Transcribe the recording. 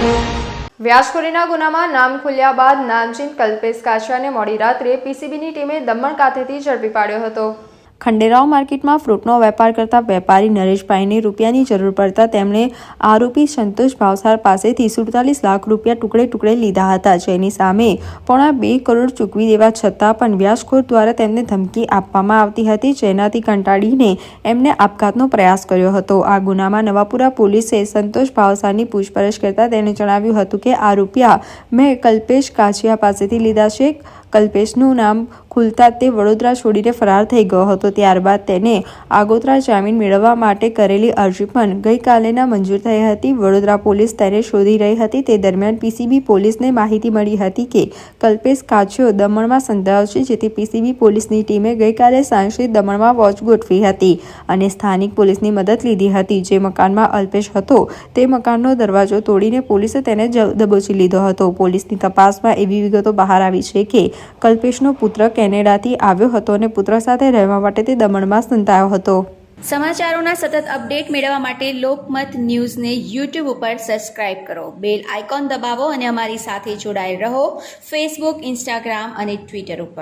વ્યાજખોરીના ગુનામાં નામ ખુલ્યા બાદ નામચીન કલ્પેશ કાછિયાને મોડી રાત્રે પીસીબીની ટીમે દમણ ખાતેથી ઝડપી પાડ્યો હતો. ખંડેરાવ માર્કેટમાં ફ્રૂટનો વેપાર કરતા વેપારી નરેશભાઈને રૂપિયાની જરૂર પડતા તેમણે આરોપી સંતોષ ભાવસાર પાસેથી સુડતાલીસ લાખ રૂપિયા ટુકડે ટુકડે લીધા હતા. જેની સામે પોણા બે કરોડ ચૂકવી દેવા છતાં પણ વ્યાજખોર દ્વારા તેમને ધમકી આપવામાં આવતી હતી, જેનાથી કંટાળીને એમને આપઘાતનો પ્રયાસ કર્યો હતો. આ ગુનામાં નવાપુરા પોલીસે સંતોષ ભાવસારની પૂછપરછ કરતા તેણે જણાવ્યું હતું કે, આ રૂપિયા મેં કલ્પેશ કાછિયા પાસેથી લીધા છે. કલ્પેશનું નામ ખુલતા તે વડોદરા છોડીને ફરાર થઈ ગયો હતો. ત્યારબાદ તેને આગોતરા જામીન મેળવવા માટે કરેલી અરજી પણ ગઈકાલેના મંજૂર થઈ હતી. વડોદરા પોલીસ તેને શોધી રહી હતી. તે દરમિયાન પીસીબી પોલીસને માહિતી મળી હતી કે કલ્પેશ કાછો દમણમાં સંતાયો છે, જેથી પીસીબી પોલીસની ટીમે ગઈકાલે સાંજે દમણમાં વોચ ગોઠવી હતી અને સ્થાનિક પોલીસની મદદ લીધી હતી. જે મકાનમાં અલ્પેશ હતો, તે મકાનનો દરવાજો તોડીને પોલીસે તેને દબોચી લીધો હતો. પોલીસની તપાસમાં એવી વિગતો બહાર આવી છે કે કલ્પેશનો પુત્ર કેનેડાથી આવ્યો હતો અને પુત્ર સાથે રહેવા માટે તે દમણમાં સંતાયો હતો. સમાચારોના સતત અપડેટ મેળવવા માટે લોકમત ન્યૂઝને યુટ્યુબ ઉપર સબસ્ક્રાઇબ કરો. બેલ આઇકોન દબાવો અને અમારી સાથે જોડાયેલ રહો. ફેસબુક ઇન્સ્ટાગ્રામ અને ટ્વિટર ઉપર.